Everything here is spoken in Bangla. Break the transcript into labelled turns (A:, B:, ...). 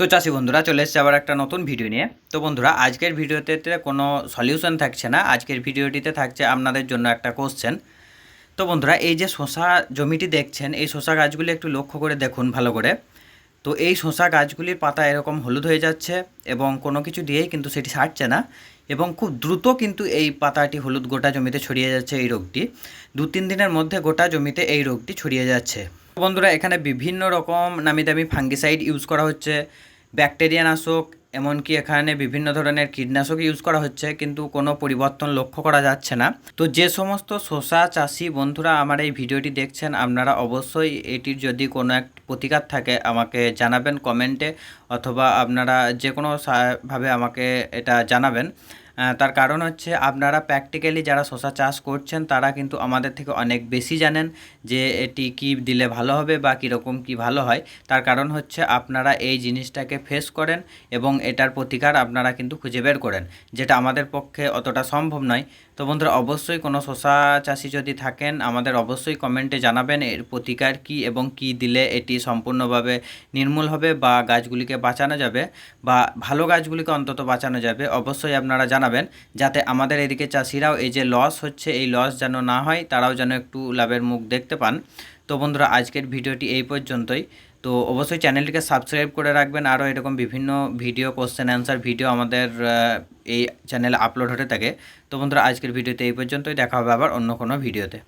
A: তো চাষি বন্ধুরা, চলে এসেছে আবার একটা নতুন ভিডিও নিয়ে। তো বন্ধুরা, আজকের ভিডিওতে কোনো সলিউশন থাকছে না। আজকের ভিডিওটিতে থাকছে আপনাদের জন্য একটা কোশ্চেন তো বন্ধুরা, এই যে শশা জমিটি দেখছেন, এই শশা গাছগুলি একটু লক্ষ্য করে দেখুন ভালো করে। তো এই শশা গাছগুলির পাতা এরকম হলুদ হয়ে যাচ্ছে এবং কোনো কিছু দিয়েই কিন্তু সেটি সারছে না এবং খুব দ্রুত কিন্তু এই পাতাটি হলুদ গোটা জমিতে ছড়িয়ে যাচ্ছে এই রোগটি। দু তিন দিনের মধ্যে গোটা জমিতে এই রোগটি ছড়িয়ে যাচ্ছে। বন্ধুরা, এখানে বিভিন্ন রকম নামি দামি ফাঙ্গিসাইড ইউজ করা হচ্ছে। ব্যাকটেরিয়া নাশক, এমনকি এখানে বিভিন্ন ধরনের কীটনাশক ইউজ করা হচ্ছে, কিন্তু কোনো পরিবর্তন লক্ষ্য করা যাচ্ছে না। তো যে সমস্ত শশা চাষি বন্ধুরা আমার এই ভিডিওটি দেখছেন, আপনারা অবশ্যই এটির যদি কোনো এক প্রতিকার থাকে, আমাকে জানাবেন কমেন্টে, অথবা আপনারা যে কোনো সা- ভাবে আমাকে এটা জানাবেন। তার কারণ হচ্ছে আপনারা প্র্যাকটিক্যালি যারা শশা চাষ করছেন, তারা কিন্তু আমাদের থেকে অনেক বেশি জানেন যে এটি কি দিলে ভালো হবে বা কীরকম কি ভালো হয়। তার কারণ হচ্ছে আপনারা এই জিনিসটাকে ফেস করেন এবং এটার প্রতিকার আপনারা কিন্তু খুঁজে বের করেন, যেটা আমাদের পক্ষে অতটা সম্ভব নয়। তো বন্ধুরা, অবশ্যই কোনো শশা চাষি যদি থাকেন, আমাদের অবশ্যই কমেন্টে জানাবেন এর প্রতিকার কি এবং কি দিলে এটি সম্পূর্ণভাবে নির্মূল হবে বা গাছগুলিকে বাঁচানো যাবে বা ভালো গাছগুলিকে অন্তত বাঁচানো যাবে। অবশ্যই আপনারা যাতে আমাদের এদিকে চাষিরাও এই যে লস হচ্ছে, এই লস যেন না হয়, তারাও যেন একটু লাভের মুখ দেখতে পান। তো বন্ধুরা, আজকের ভিডিওটি এই পর্যন্তই। তো অবশ্যই চ্যানেলটিকে সাবস্ক্রাইব করে রাখবেন, আরও এরকম বিভিন্ন ভিডিও কোশ্চেন অ্যান্সার ভিডিও আমাদের এই চ্যানেলে আপলোড হতে থাকে। তো বন্ধুরা, আজকের ভিডিওতে এই পর্যন্তই। দেখা হবে আবার অন্য কোনো ভিডিওতে